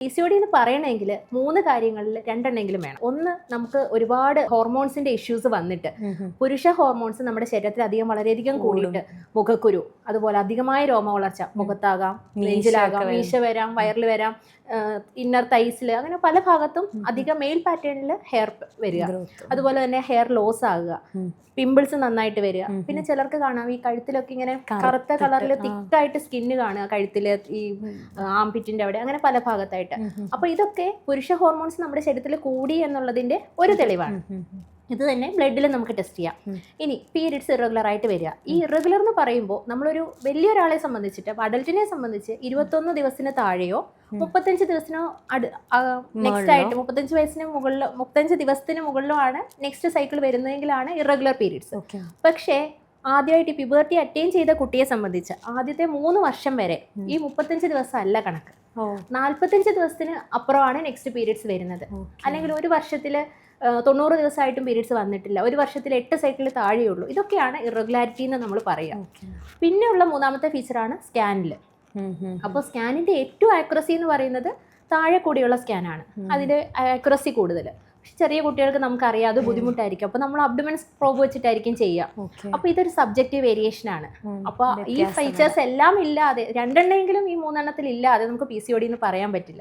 P C O D എന്ന് പറയണമെങ്കിൽ മൂന്ന് കാര്യങ്ങളിൽ രണ്ടെണ്ണെങ്കിലും വേണം. ഒന്ന് നമുക്ക് ഒരുപാട് ഹോർമോൺസിന്റെ ഇഷ്യൂസ് വന്നിട്ട് പുരുഷ ഹോർമോൺസ് നമ്മുടെ ശരീരത്തിൽ അധികം വളരെയധികം കൂടിയിട്ട് മുഖക്കുരു അതുപോലെ അധികമായ രോമ വളർച്ച മുഖത്താകാം നെഞ്ചിലാകാം. മീശ വരാം വയറിൽ വരാം ഇന്നർ തൈസിൽ അങ്ങനെ പല ഭാഗത്തും അധികം മെയിൽ പാറ്റേണിൽ ഹെയർ വരിക. അതുപോലെ തന്നെ ഹെയർ ലോസ് ആകുക. പിമ്പിൾസ് നന്നായിട്ട് വരിക. പിന്നെ ചിലർക്ക് കാണാം ഈ കഴുത്തിലൊക്കെ ഇങ്ങനെ കറുത്ത കളറിൽ. തിക്കായിട്ട് സ്കിന്ന് കാണുക. കഴുത്തിൽ ഈ ആംപിറ്റിന്റെ അവിടെ അങ്ങനെ പല ഭാഗത്തായിട്ട്. അപ്പൊ ഇതൊക്കെ പുരുഷ ഹോർമോൺസ് നമ്മുടെ ശരീരത്തിൽ കൂടി എന്നുള്ളതിന്റെ ഒരു തെളിവാണ്. ഇത് തന്നെ ബ്ലഡിൽ നമുക്ക് ടെസ്റ്റ് ചെയ്യാം. ഇനി പീരീഡ്സ് ഇറഗുലർ ആയിട്ട് വരിക. ഈ ഇറഗുലർ എന്ന് പറയുമ്പോൾ നമ്മളൊരു വലിയൊരാളെ സംബന്ധിച്ചിട്ട് അഡൽറ്റിനെ സംബന്ധിച്ച് ഇരുപത്തൊന്ന് ദിവസത്തിന് താഴെയോ. മുപ്പത്തഞ്ച് ദിവസത്തിനോ നെക്സ്റ്റ് മുകളിലോ? ആയിട്ട് മുപ്പത്തഞ്ച് വയസ്സിന് മുകളിലോ മുപ്പത്തഞ്ച് ദിവസത്തിന് മുകളിലോ ആണ് നെക്സ്റ്റ് സൈക്കിൾ വരുന്നതെങ്കിലാണ് ഇറഗുലർ പീരീഡ്സ് പക്ഷേ ആദ്യമായിട്ട് പിബേർട്ടി അറ്റൈൻ ചെയ്ത കുട്ടിയെ സംബന്ധിച്ച് ആദ്യത്തെ മൂന്ന് വർഷം വരെ ഈ മുപ്പത്തഞ്ച് ദിവസം അല്ല കണക്ക് നാല്പത്തഞ്ച് നാൽപ്പത്തഞ്ച് ദിവസത്തിന് അപ്പുറമാണ് നെക്സ്റ്റ് പീരീഡ്സ് വരുന്നത്. അല്ലെങ്കിൽ ഒരു വർഷത്തിൽ തൊണ്ണൂറ് ദിവസമായിട്ടും പീരീഡ്സ് വന്നിട്ടില്ല. ഒരു വർഷത്തിൽ എട്ട് സൈക്കിൾ താഴെയുള്ളൂ. ഇതൊക്കെയാണ് ഇറഗുലാരിറ്റി എന്ന് നമ്മൾ പറയുക. പിന്നെയുള്ള മൂന്നാമത്തെ ഫീച്ചറാണ് സ്കാനിൽ അപ്പോൾ സ്കാനിന്റെ ഏറ്റവും ആക്യുറസി എന്ന് പറയുന്നത് താഴെ കൂടിയുള്ള സ്കാനാണ് അതിന്റെ ആക്യുറസി കൂടുതൽ പക്ഷെ ചെറിയ കുട്ടികൾക്ക് നമുക്കറിയാം അത് ബുദ്ധിമുട്ടായിരിക്കും. അപ്പോൾ നമ്മൾ അബ്ഡമൻസ് പ്രോബ് വെച്ചിട്ടായിരിക്കും ചെയ്യുക. അപ്പോൾ ഇതൊരു സബ്ജക്റ്റീവ് വേരിയേഷൻ ആണ്. അപ്പോൾ ഈ ഫീച്ചേഴ്സ് എല്ലാം ഇല്ലാതെ രണ്ടെണ്ണെങ്കിലും ഈ മൂന്നെണ്ണത്തിൽ ഇല്ലാതെ നമുക്ക് പി സി ഒ ഡി എന്ന് പറയാൻ പറ്റില്ല.